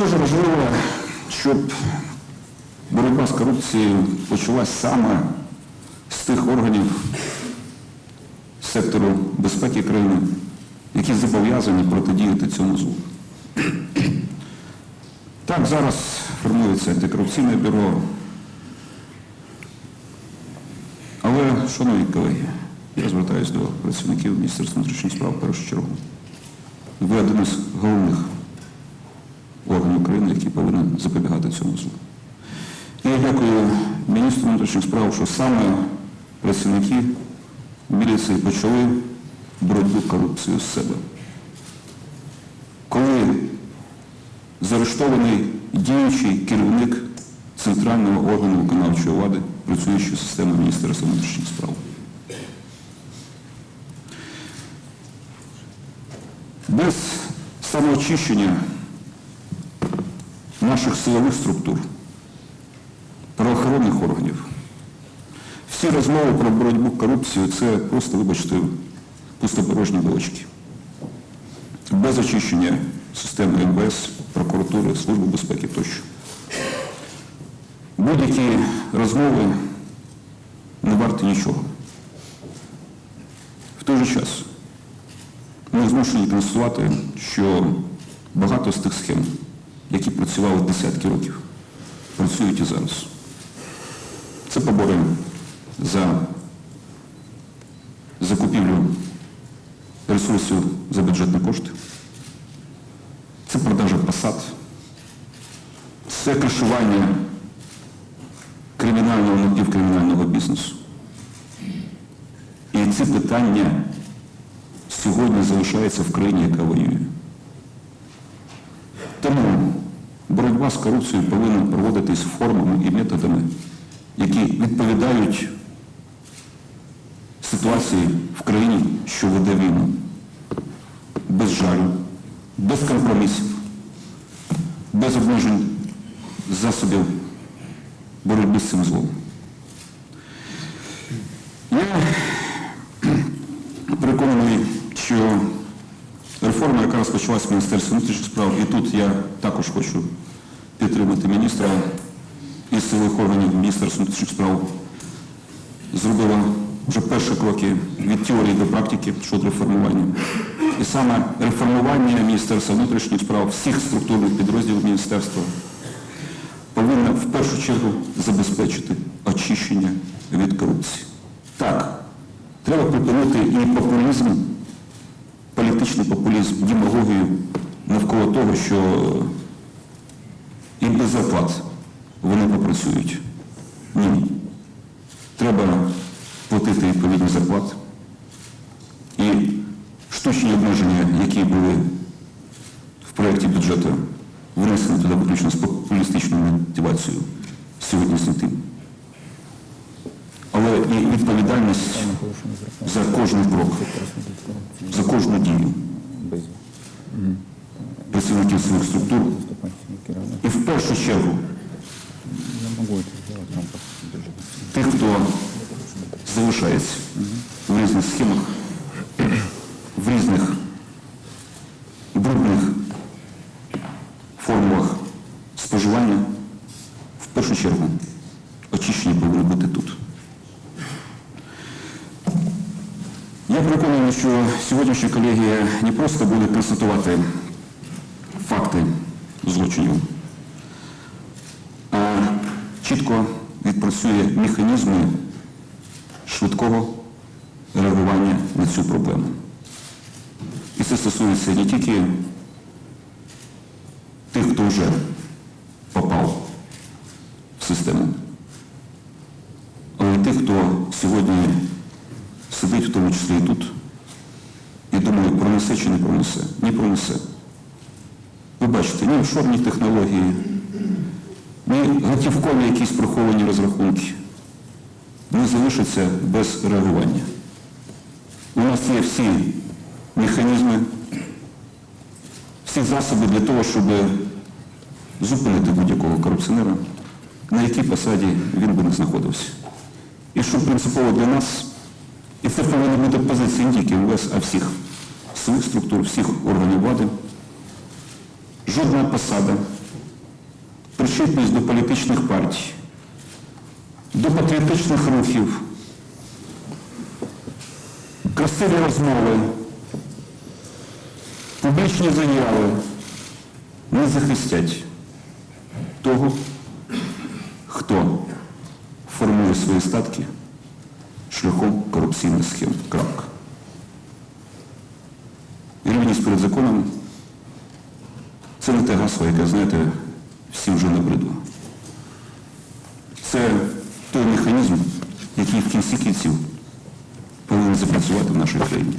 Дуже важливо, щоб боротьба з корупцією почалась саме з тих органів сектору безпеки країни, які зобов'язані протидіяти цьому злу. Так, зараз формується антикорупційне бюро. Але, шановні колеги, я звертаюся до працівників Міністерства внутрішніх справ в першу чергу. Ви один із головних органів України, який повинен запобігати цьому злу. Я дякую міністру внутрішніх справ, що саме працівники міліції почали боротьбу з корупцією з себе. Коли заарештований діючий керівник центрального органу виконавчої влади, працюючої системи Міністерства внутрішніх справ. Без самоочищення наших силових структур, правоохоронних органів, всі розмови про боротьбу з корупцією це просто, вибачте, пустопорожні балачки. Без очищення системи МВС, прокуратури, Служби безпеки тощо. Будь-які розмови не варті нічого. В той же час ми змушені констатувати, що багато з тих схем, які працювали десятки років, працюють і зараз. Це побори за закупівлю ресурсів за бюджетні кошти. Це продажа посад. Це кришування кримінального напівкримінального бізнесу. І ці питання сьогодні залишаються в країні, яка воює. Тому боротьба з корупцією повинна проводитись формами і методами, які відповідають ситуації в країні, що веде війну. Без жалю, без компромісів, без обмежень засобів боротьби з цим злом. Я переконаний, що реформа, яка розпочалась в Міністерстві внутрішніх справ, і тут я також хочу підтримати міністра і силових органів Міністерства внутрішніх справ, зробила вже перші кроки від теорії до практики щодо реформування. І саме реформування Міністерства внутрішніх справ, всіх структурних підрозділів міністерства повинна в першу чергу забезпечити очищення від корупції. Так, треба припинити і популізм, політичний популізм, демагогію навколо того, що і без зарплат вони попрацюють. Ні. Треба платити відповідні зарплати. І штучні обмеження, які були в проєкті бюджету, внесені туди виключно з популістичною мотивацією сьогодні тим. Але і відповідальність за кожен крок, за кожну дію працівників своїх структур і в першу чергу тих, хто залишається в різних схемах, в різних брудних формулах споживання, в першу чергу очищення повинно бути тут. Я переконаний, що сьогоднішня колегія не просто буде констатувати факти злочинів, чітко відпрацює механізми швидкого реагування на цю проблему. І це стосується не тільки тих, хто вже попав в систему, але й тих, хто сьогодні сидить, в тому числі і тут, і думає, пронесе чи не пронесе. Не пронесе. Ви бачите, ні офшорні технології, ні готівкові якісь приховані розрахунки не залишаться без реагування. У нас є всі механізми, всі засоби для того, щоб зупинити будь-якого корупціонера, на якій посаді він би не знаходився. І що принципово для нас, і це повинна бути позиція не тільки МВС, а всіх силових структур, всіх органів влади. Жодна посада причетність до політичних партій, до патріотичних рухів, красиві розмови, публічні заяви не захистять того, хто формує свої статки шляхом корупційних схем. Крапка. І рівність перед законом це не те гасло, яке, знаєте, всі вже набридло. Це той механізм, який в кінці кінців повинен запрацювати в нашій країні.